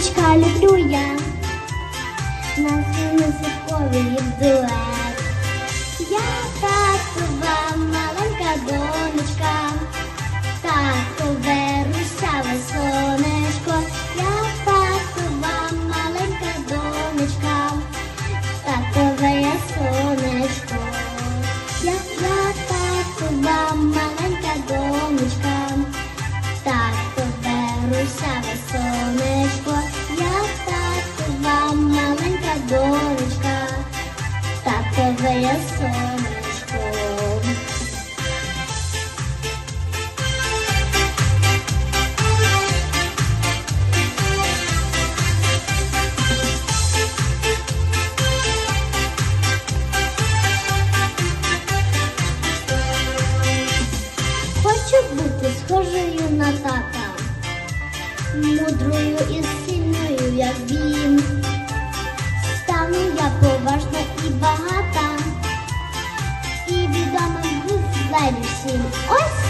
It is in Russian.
Сонечка люблю я, на синозиковий дуэт. Я я сонечко. Хочу бути схожою на тата, мудрою і сильною, як він. Pode